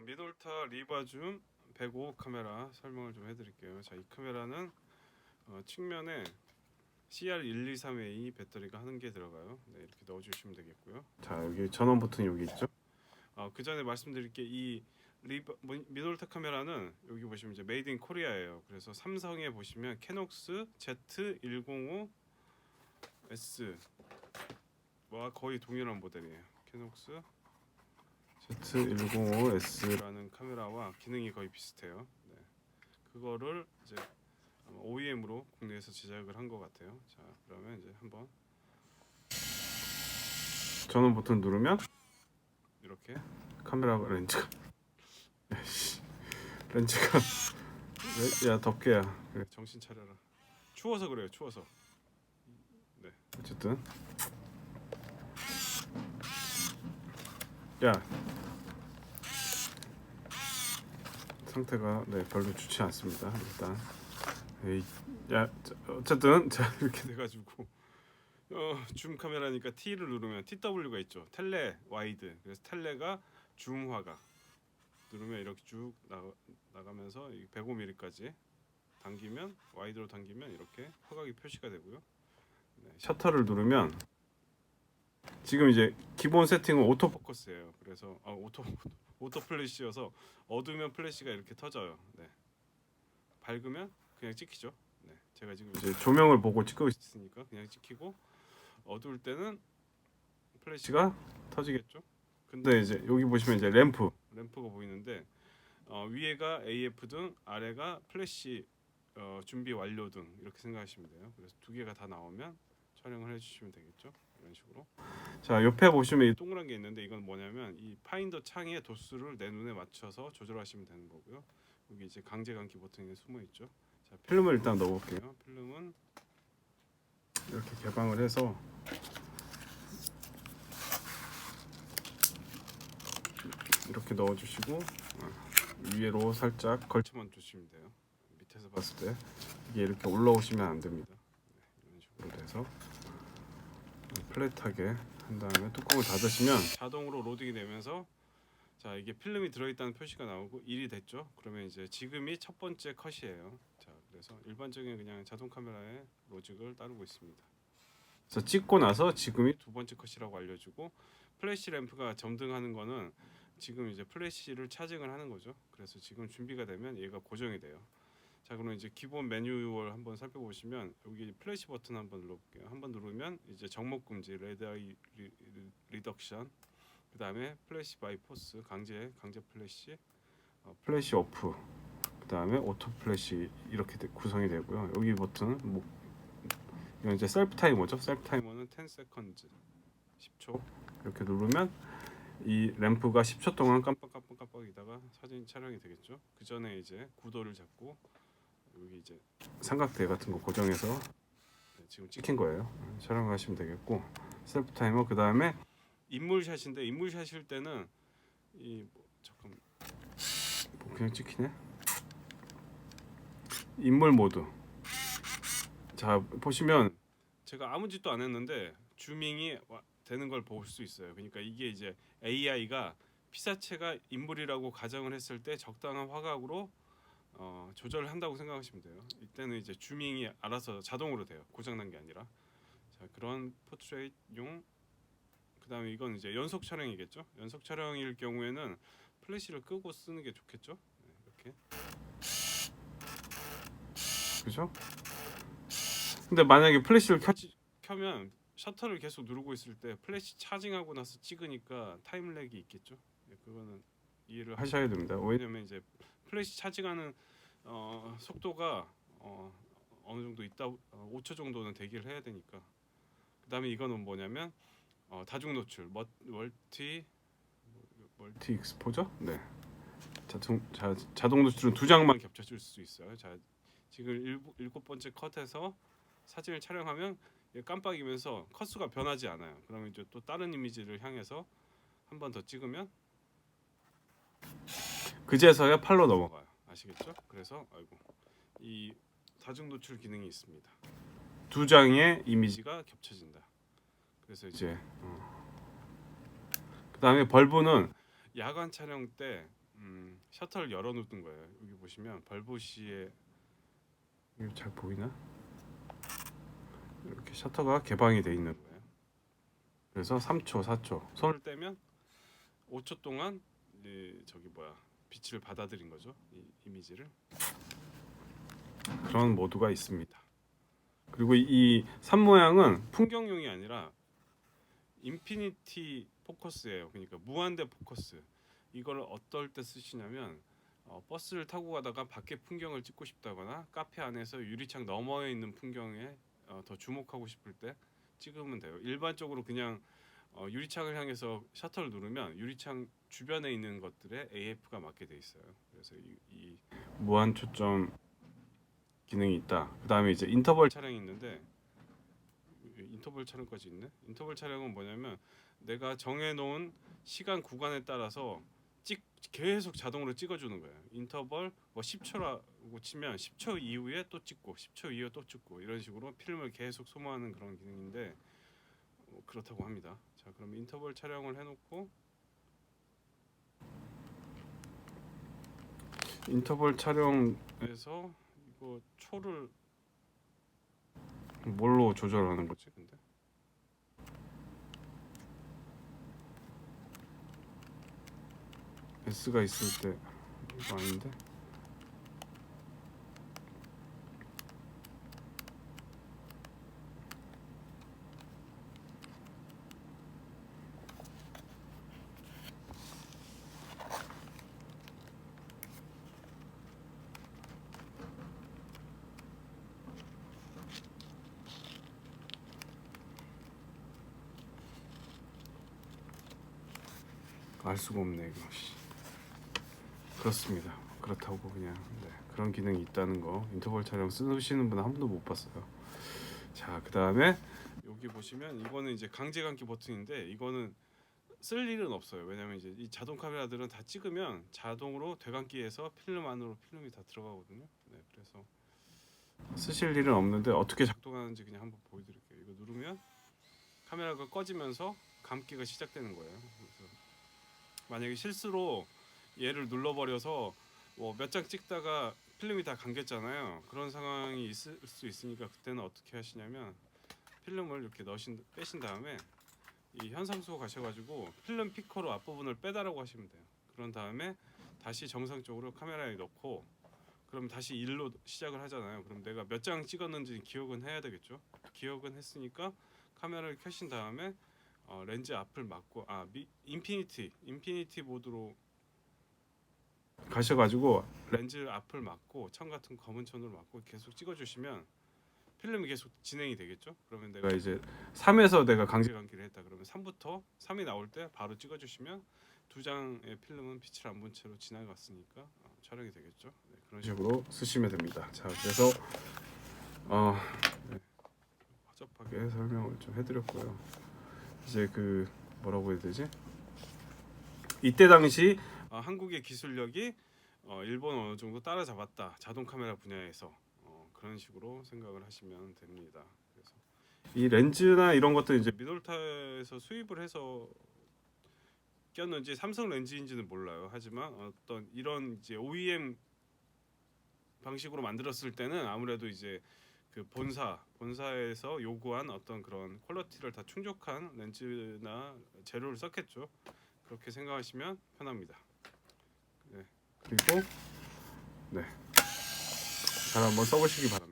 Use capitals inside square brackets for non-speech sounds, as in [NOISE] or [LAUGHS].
어, 미돌타 리바줌 105 카메라 설명을 좀 해드릴게요. 자, 이 카메라는 어, 측면에 CR123A 배터리가 한 개 들어가요. 네, 이렇게 넣어주시면 되겠고요. 자, 여기 전원 버튼이 여기 있죠. 어, 그 전에 말씀드릴 게 이 리바 뭐, 미돌타 카메라는 여기 보시면 이제 메이드 인 코리아예요. 그래서 삼성에 보시면 캐녹스 Z105 S와 거의 동일한 모델이에요. 캐녹스 Z105S라는 카메라와 기능이 거의 비슷해요. 네. 그거를 이제 OEM으로 국내에서 제작을 한 것 같아요. 자, 그러면 이제 한번 전원 버튼 누르면 이렇게 카메라 렌즈가 [LAUGHS] 렌즈가 야, 야 덮개야. 그래. 정신 차려라. 추워서 그래요 추워서. 네. 어쨌든. 야 상태가 네 별로 좋지 않습니다. 일단. 에이, 야 자, 어쨌든 [LAUGHS] 자 이렇게 돼가지고. 어, 줌 카메라니까 T를 누르면 TW가 있죠. 텔레 와이드. 그래서 텔레가 줌 화각. 누르면 이렇게 쭉 나가, 나가면서 105mm까지 당기면 와이드로 당기면 이렇게 화각이 표시가 되고요. 네, 셔터를 누르면 지금 이제 기본 세팅은 오토 포커스예요. 그래서 아, 오토 오토 플래시여서 어두우면 플래시가 이렇게 터져요. 네. 밝으면 그냥 찍히죠. 네. 제가 지금 이제 조명을 보고 찍고 있으니까 그냥 찍히고 어두울 때는 플래시가 터지겠죠. 근데 이제 여기 보시면 이제 램프 램프가 보이는데 어, 위에가 AF 등 아래가 플래시 어, 준비 완료 등 이렇게 생각하시면 돼요. 그래서 두 개가 다 나오면 촬영을 해주시면 되겠죠. 이런 식으로. 자 옆에 보시면 이 동그란 게 있는데 이건 뭐냐면 이 파인더 창의 도수를 내 눈에 맞춰서 조절하시면 되는 거고요. 여기 이제 강제 감기 버튼이 숨어 있죠. 자 필름을 일단 넣어볼게요. 필름은 이렇게 개방을 해서 이렇게 넣어주시고 어, 위로 살짝 걸쳐만 주시면 돼요. 밑에서 봤을 때 이게 이렇게 올라오시면 안 됩니다. 네, 이런 식으로 돼서 플랫하게 한 다음에 뚜껑을 닫으시면 자동으로 로딩이 되면서 자 이게 필름이 들어있다는 표시가 나오고 1이 됐죠. 그러면 이제 지금이 첫 번째 컷이에요. 자 그래서 일반적인 그냥 자동 카메라의 로직을 따르고 있습니다. 그래서 찍고 나서 지금이 두 번째 컷이라고 알려주고 플래시 램프가 점등하는 거는 지금 이제 플래시를 차징을 하는 거죠. 그래서 지금 준비가 되면 얘가 고정이 돼요 자 그럼 이제 기본 매뉴얼 한번 살펴보시면 여기 플래시 버튼 한번 눌러볼게요. 한번 누르면 이제 정목 금지, 레드 아이 리, 리 덕션, 그 다음에 플래시 바이 포스, 강제 강제 플래시, 어, 플래시 오프, 그 다음에 오토 플래시 이렇게 되- 구성이 되고요. 여기 버튼 뭐 이건 이제 셀프 타이머죠. 셀프 타이머는 10 seconds, 10초 이렇게 누르면 이 램프가 10초 동안 깜빡깜빡깜빡이다가 사진 촬영이 되겠죠. 그 전에 이제 구도를 잡고 여기 이제 삼각대 같은 거 고정해서 네, 지금 찍힌 거예요. 네, 촬영하시면 되겠고 셀프 타이머 그 다음에 인물샷인데 인물샷일 때는 이 뭐, 잠깐 뭐 그냥 찍히네. 인물 모드. 자 보시면 제가 아무 짓도 안 했는데 주밍이 와- 되는 걸 볼 수 있어요. 그러니까 이게 이제 AI가 피사체가 인물이라고 가정을 했을 때 적당한 화각으로 어, 조절을 한다고 생각하시면 돼요. 이때는 이제 주밍이 알아서 자동으로 돼요. 고장난 게 아니라. 자 그런 포트레이트용 그다음에 이건 이제 연속 촬영이겠죠. 연속 촬영일 경우에는 플래시를 끄고 쓰는 게 좋겠죠. 네, 이렇게. 그죠? 근데 만약에 플래시를 켜지, 켜면 셔터를 계속 누르고 있을 때 플래시 차징하고 나서 찍으니까 타임 렉이 있겠죠. 네, 그거는 이해를 하셔야 됩니다. 왜냐면 이제 플래시 차징하는 어, 속도가 어, 어느 정도 있다 어, 5초 정도는 대기를 해야 되니까. 그다음에 이거는 뭐냐면 어, 다중 노출 멀- 멀티 멀티 익스포저 네 자동 자, 자동 노출은 두 장만 겹쳐질 수 있어요. 자 지금 일곱, 일곱 번째 컷에서 사진을 촬영하면 얘 깜빡이면서 컷수가 변하지 않아요. 그러면 이제 또 다른 이미지를 향해서 한 번 더 찍으면 그제서야 팔로 넘어가요. 아시겠죠? 그래서 아이고 이 다중 노출 기능이 있습니다. 두 장의 이미지가 겹쳐진다. 그래서 이제 어. 그다음에 벌브는 야간 촬영 때 음, 셔터를 열어놓는 거예요. 여기 보시면 벌보시에 이거 잘 보이나? 이렇게 셔터가 개방이 돼 있는 거예요. 그래서 3초, 4초 손을 떼면 5초 동안 이 저기 뭐야 빛을 받아들인 거죠. 이 이미지를 그런 모드가 있습니다. 그리고 이 산 모양은 풍경용이 아니라 인피니티 포커스예요. 그러니까 무한대 포커스. 이걸 어떨 때 쓰시냐면 어, 버스를 타고 가다가 밖에 풍경을 찍고 싶다거나 카페 안에서 유리창 너머에 있는 풍경에 어, 더 주목하고 싶을 때 찍으면 돼요. 일반적으로 그냥 어, 유리창을 향해서 셔터를 누르면 유리창 주변에 있는 것들에 AF가 맞게 돼 있어요. 그래서 이, 이 무한 초점 기능이 있다. 그다음에 이제 인터벌 촬영이 있는데 인터벌 촬영까지 있네. 인터벌 촬영은 뭐냐면 내가 정해놓은 시간 구간에 따라서 찍 계속 자동으로 찍어주는 거예요. 인터벌 뭐 10초라고 치면 10초 이후에 또 찍고 10초 이후에 또 찍고 이런 식으로 필름을 계속 소모하는 그런 기능인데 어, 그렇다고 합니다. 자, 그럼 인터벌 촬영을 해놓고 인터벌 촬영에서 이거 초를 뭘로 조절하는 거지 근데? S가 있을 때 이거 아닌데? 알 수가 없네 이거. 씨. 그렇습니다. 그렇다고 그냥 네, 그런 기능이 있다는 거 인터벌 촬영 쓰시는 분한 번도 못 봤어요. 자, 그 다음에 여기 보시면 이거는 이제 강제 감기 버튼인데 이거는 쓸 일은 없어요. 왜냐면 이제 이 자동 카메라들은 다 찍으면 자동으로 되감기해서 필름 안으로 필름이 다 들어가거든요. 네, 그래서 쓰실 일은 없는데 어떻게 작동하는지 그냥 한번 보여드릴게요. 이거 누르면 카메라가 꺼지면서 감기가 시작되는 거예요. 그래서 만약에 실수로 얘를 눌러버려서 뭐 몇 장 찍다가 필름이 다 감겼잖아요. 그런 상황이 있을 수 있으니까 그때는 어떻게 하시냐면 필름을 이렇게 넣으신 빼신 다음에 이 현상소 가셔가지고 필름 피커로 앞부분을 빼다라고 하시면 돼요. 그런 다음에 다시 정상적으로 카메라에 넣고 그럼 다시 일로 시작을 하잖아요. 그럼 내가 몇 장 찍었는지 기억은 해야 되겠죠. 기억은 했으니까 카메라를 켜신 다음에 어, 렌즈 앞을 막고 아 미, 인피니티 인피니티 모드로 가셔가지고 렌즈 앞을 막고 천 같은 검은 천으로 막고 계속 찍어주시면 필름이 계속 진행이 되겠죠. 그러면 내가 이제 3에서 내가 강제 감기를 했다 그러면 3부터 3이 나올 때 바로 찍어주시면 두 장의 필름은 빛을 안 본 채로 지나갔으니까 어, 촬영이 되겠죠. 네, 그런 식으로 쓰시면 됩니다. 자 그래서 어, 네, 허접하게 설명을 좀 해드렸고요. 이제 그 뭐라고 해야 되지? 이때 당시 어, 한국의 기술력이 어, 일본 어느 정도 따라잡았다 자동 카메라 분야에서 어, 그런 식으로 생각을 하시면 됩니다. 그래서 이 렌즈나 이런 것들 이제 미놀타에서 수입을 해서 꼈는지 삼성 렌즈인지는 몰라요. 하지만 어떤 이런 이제 OEM 방식으로 만들었을 때는 아무래도 이제 그 본사 본사에서 요구한 어떤 그런 퀄리티를 다 충족한 렌즈나 재료를 썼겠죠. 그렇게 생각하시면 편합니다. 네. 그리고 네. 잘 한번 써보시기 바랍니다.